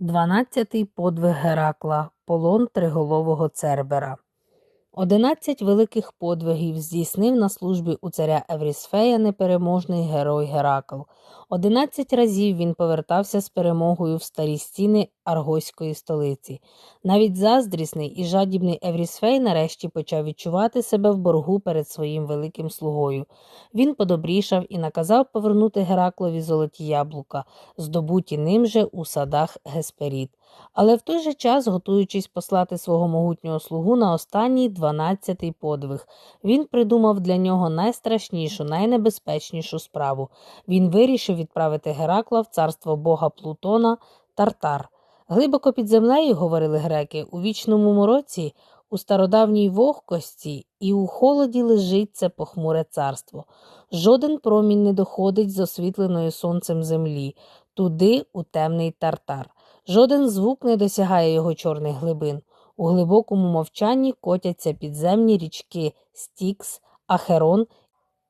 Дванадцятий подвиг Геракла Полон триголового Цербера. Одинадцять великих подвигів здійснив на службі у царя Еврісфея непереможний герой Геракл. Одинадцять разів він повертався з перемогою в старі стіни Аргойської столиці. Навіть заздрісний і жадібний Еврісфей нарешті почав відчувати себе в боргу перед своїм великим слугою. Він подобрішав і наказав повернути Гераклові золоті яблука, здобуті ним же у садах Гесперід. Але в той же час, готуючись послати свого могутнього слугу на останній дванадцятий подвиг, він придумав для нього найстрашнішу, найнебезпечнішу справу. Він вирішив відправити Геракла в царство бога Плутона Тартар. Глибоко під землею, говорили греки, у вічному мороці, у стародавній вогкості і у холоді лежить це похмуре царство. Жоден промінь не доходить з освітленої сонцем землі, туди у темний тартар. Жоден звук не досягає його чорних глибин. У глибокому мовчанні котяться підземні річки Стікс, Ахерон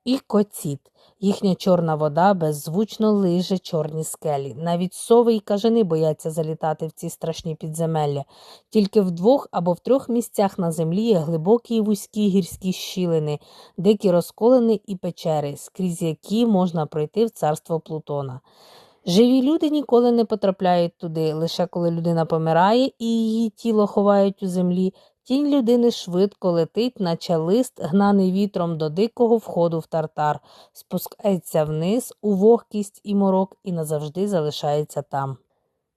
і Коціт. Їхня чорна вода беззвучно лиже чорні скелі. Навіть сови й кажани бояться залітати в ці страшні підземелля. Тільки в двох або в трьох місцях на землі є глибокі й вузькі гірські щілини, дикі розколини і печери, скрізь які можна пройти в царство Плутона. Живі люди ніколи не потрапляють туди, лише коли людина помирає і її тіло ховають у землі, тінь людини швидко летить, наче лист, гнаний вітром до дикого входу в тартар, спускається вниз у вогкість і морок і назавжди залишається там.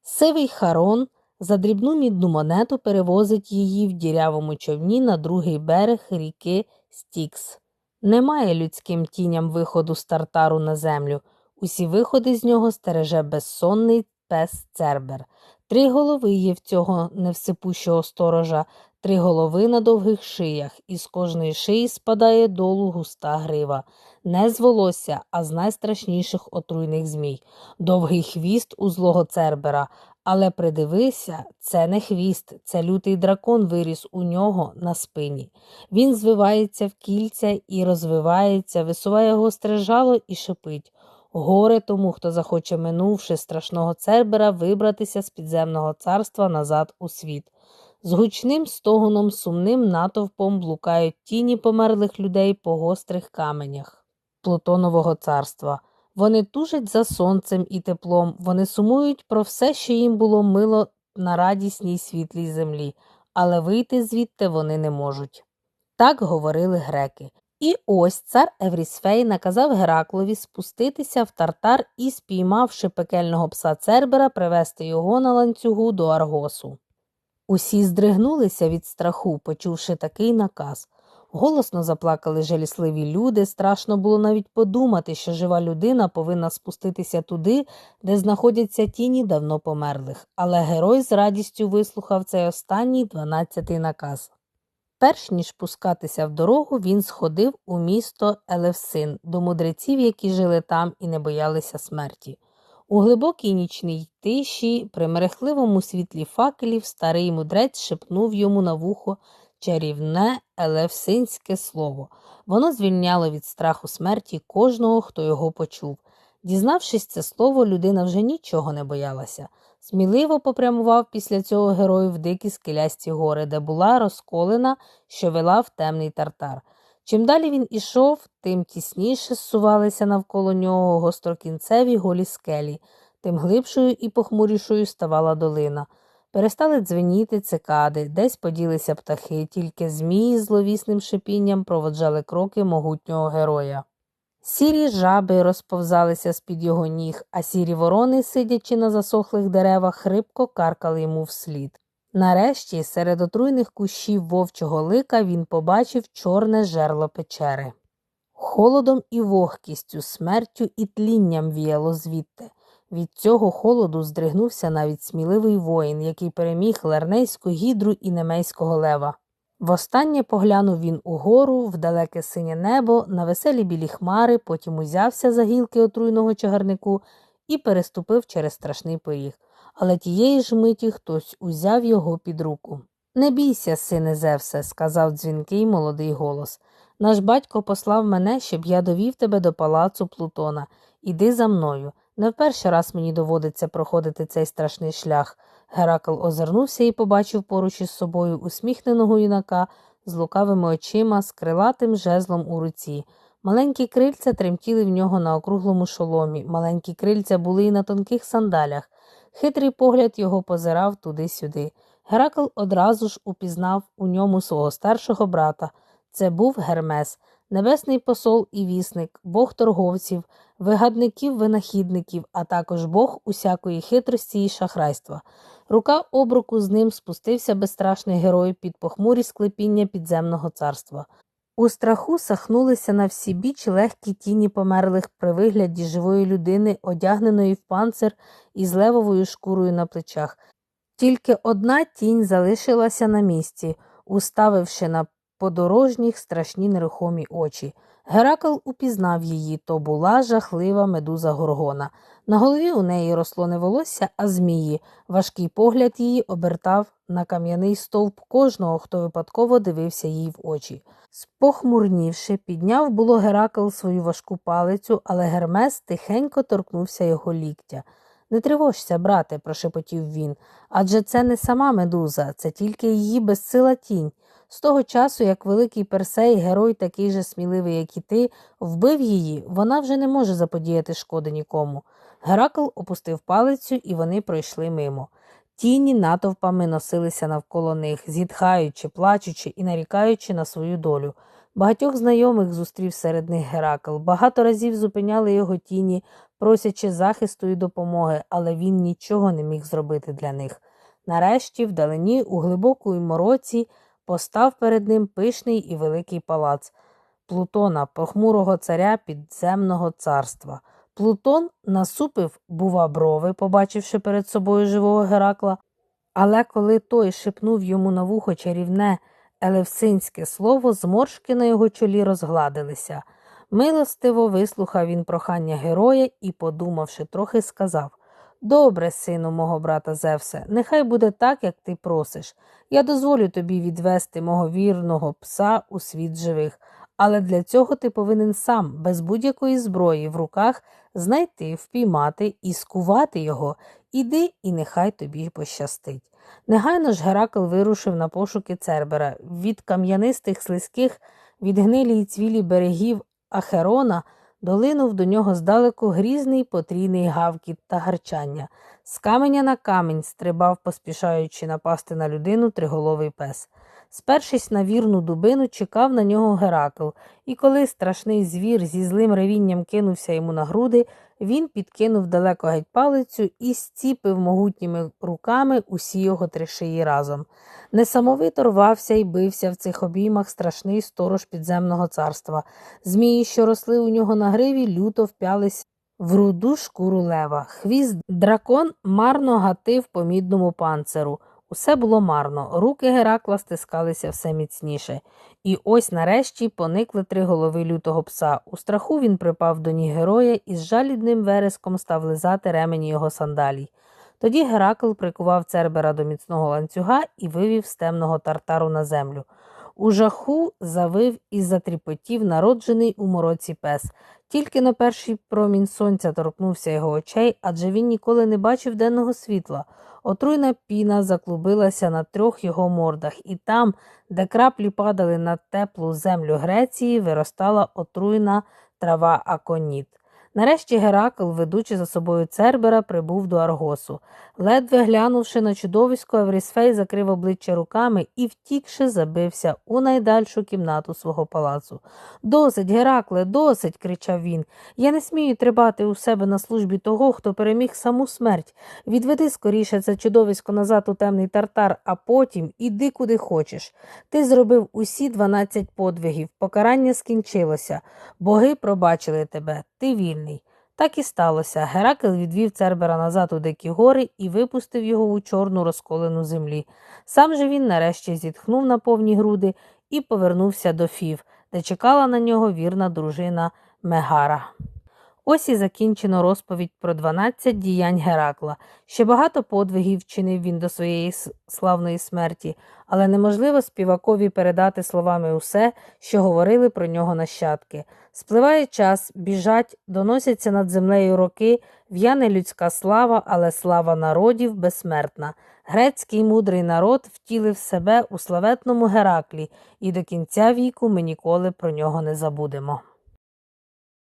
Сивий Харон за дрібну мідну монету перевозить її в дірявому човні на другий берег ріки Стікс. Немає людським тіням виходу з тартару на землю. Усі виходи з нього стереже безсонний пес Цербер. Три голови є в цього невсипущого сторожа, три голови на довгих шиях, і з кожної шиї спадає долу густа грива, не з волосся, а з найстрашніших отруйних змій. Довгий хвіст у злого Цербера. Але придивися, це не хвіст, це лютий дракон виріс у нього на спині. Він звивається в кільця і розвивається, висуває гостре жало і шипить. Горе тому, хто захоче, минувши страшного цербера, вибратися з підземного царства назад у світ. З гучним стогоном, сумним натовпом блукають тіні померлих людей по гострих каменях Плутонового царства. Вони тужать за сонцем і теплом, вони сумують про все, що їм було мило на радісній світлій землі, але вийти звідти вони не можуть. Так говорили греки. І ось цар Еврісфей наказав Гераклові спуститися в тартар і, спіймавши пекельного пса Цербера, привести його на ланцюгу до Аргосу. Усі здригнулися від страху, почувши такий наказ. Голосно заплакали жалісливі люди, страшно було навіть подумати, що жива людина повинна спуститися туди, де знаходяться тіні давно померлих, але герой з радістю вислухав цей останній дванадцятий наказ. Перш ніж пускатися в дорогу, він сходив у місто Елевсин до мудреців, які жили там і не боялися смерті. У глибокій нічній тиші, при мерехливому світлі факелів, старий мудрець шепнув йому на вухо чарівне елевсинське слово. Воно звільняло від страху смерті кожного, хто його почув. Дізнавшись це слово, людина вже нічого не боялася. Сміливо попрямував після цього герой в дикі скелясті гори, де була розколена, що вела в темний тартар. Чим далі він ішов, тим тісніше зсувалися навколо нього гострокінцеві голі скелі, тим глибшою і похмурішою ставала долина. Перестали дзвеніти цикади, десь поділися птахи, тільки змії зловісним шипінням проводжали кроки могутнього героя. Сірі жаби розповзалися з-під його ніг, а сірі ворони, сидячи на засохлих деревах, хрипко каркали йому вслід. Нарешті, серед отруйних кущів вовчого лика він побачив чорне жерло печери. Холодом і вогкістю, смертю і тлінням віяло звідти. Від цього холоду здригнувся навіть сміливий воїн, який переміг лернейську гідру і немейського лева. Востаннє поглянув він угору, в далеке синє небо, на веселі білі хмари, потім узявся за гілки отруйного чагарнику і переступив через страшний поріг. Але тієї ж миті хтось узяв його під руку. Не бійся, сине Зевсе, сказав дзвінкий молодий голос. Наш батько послав мене, щоб я довів тебе до палацу Плутона. Іди за мною. Не в перший раз мені доводиться проходити цей страшний шлях. Геракл озирнувся і побачив поруч із собою усміхненого юнака з лукавими очима, з крилатим жезлом у руці. Маленькі крильця тремтіли в нього на округлому шоломі, маленькі крильця були і на тонких сандалях. Хитрий погляд його позирав туди-сюди. Геракл одразу ж упізнав у ньому свого старшого брата. Це був Гермес, небесний посол і вісник, бог торговців, вигадників винахідників, а також бог усякої хитрості і шахрайства. Рука об руку з ним спустився безстрашний герой під похмурі склепіння підземного царства. У страху сахнулися на всі біч легкі тіні померлих при вигляді живої людини, одягненої в панцир із левовою шкурою на плечах. Тільки одна тінь залишилася на місці, уставивши на подорожніх страшні нерухомі очі. Геракл упізнав її, то була жахлива медуза горгона. На голові у неї росло не волосся, а змії. Важкий погляд її обертав на кам'яний стовп кожного, хто випадково дивився їй в очі. Спохмурнівши, підняв було Геракл свою важку палицю, але Гермес тихенько торкнувся його ліктя. Не тривожся, брате, прошепотів він, адже це не сама медуза, це тільки її безсила тінь. З того часу, як великий Персей, герой такий же сміливий, як і ти, вбив її, вона вже не може заподіяти шкоди нікому. Геракл опустив палицю, і вони пройшли мимо. Тіні натовпами носилися навколо них, зітхаючи, плачучи і нарікаючи на свою долю. Багатьох знайомих зустрів серед них Геракл. Багато разів зупиняли його тіні, просячи захисту і допомоги, але він нічого не міг зробити для них. Нарешті, вдалині, у глибокій мороці, постав перед ним пишний і великий палац Плутона, похмурого царя підземного царства. Плутон насупив, бува, брови, побачивши перед собою живого Геракла, але коли той шепнув йому на вухо чарівне елевсинське слово, зморшки на його чолі розгладилися. Милостиво вислухав він прохання героя і, подумавши трохи, сказав Добре, сину мого брата Зевсе, нехай буде так, як ти просиш. Я дозволю тобі відвести мого вірного пса у світ живих, але для цього ти повинен сам, без будь-якої зброї в руках, знайти, впіймати і скувати його. Іди, і нехай тобі пощастить. Негайно ж Геракл вирушив на пошуки Цербера від кам'янистих слизьких, від гнилі й цвілі берегів Ахерона долинув до нього здалеку грізний потрійний гавкіт та гарчання. З каменя на камінь стрибав, поспішаючи напасти на людину триголовий пес. Спершись на вірну дубину, чекав на нього Геракл, і коли страшний звір зі злим ревінням кинувся йому на груди, він підкинув далеко геть палицю і зціпив могутніми руками усі його три шиї разом. Несамовито рвався і бився в цих обіймах страшний сторож підземного царства. Змії, що росли у нього на гриві, люто вп'ялись в руду шкуру лева. Хвіст дракон марно гатив по мідному панциру. Усе було марно, руки Геракла стискалися все міцніше. І ось нарешті поникли три голови лютого пса. У страху він припав до ніг героя і з жалібним вереском став лизати ремені його сандалій. Тоді Геракл прикував Цербера до міцного ланцюга і вивів з темного тартару на землю. У жаху завив і затріпотів народжений у мороці пес. Тільки на перший промінь сонця торкнувся його очей, адже він ніколи не бачив денного світла. Отруйна піна заклубилася на трьох його мордах, і там, де краплі падали на теплу землю Греції, виростала отруйна трава аконіт. Нарешті Геракл, ведучи за собою Цербера, прибув до Аргосу. Ледве глянувши на чудовисько, Еврісфей закрив обличчя руками і, втікши, забився у найдальшу кімнату свого палацу. Досить, Геракле, досить, кричав він. Я не смію трибати у себе на службі того, хто переміг саму смерть. Відведи скоріше це чудовисько назад у темний тартар, а потім іди куди хочеш. Ти зробив усі дванадцять подвигів, покарання скінчилося. Боги пробачили тебе, ти вільний. Так і сталося. Геракл відвів Цербера назад у дикі гори і випустив його у чорну розколену землі. Сам же він нарешті зітхнув на повні груди і повернувся до Фів, де чекала на нього вірна дружина Мегара. Ось і закінчено розповідь про 12 діянь Геракла. Ще багато подвигів вчинив він до своєї славної смерті, але неможливо співакові передати словами усе, що говорили про нього нащадки. Спливає час, біжать, доносяться над землею роки, в'яне людська слава, але слава народів безсмертна. Грецький мудрий народ втілив себе у славетному Гераклі, і до кінця віку ми ніколи про нього не забудемо.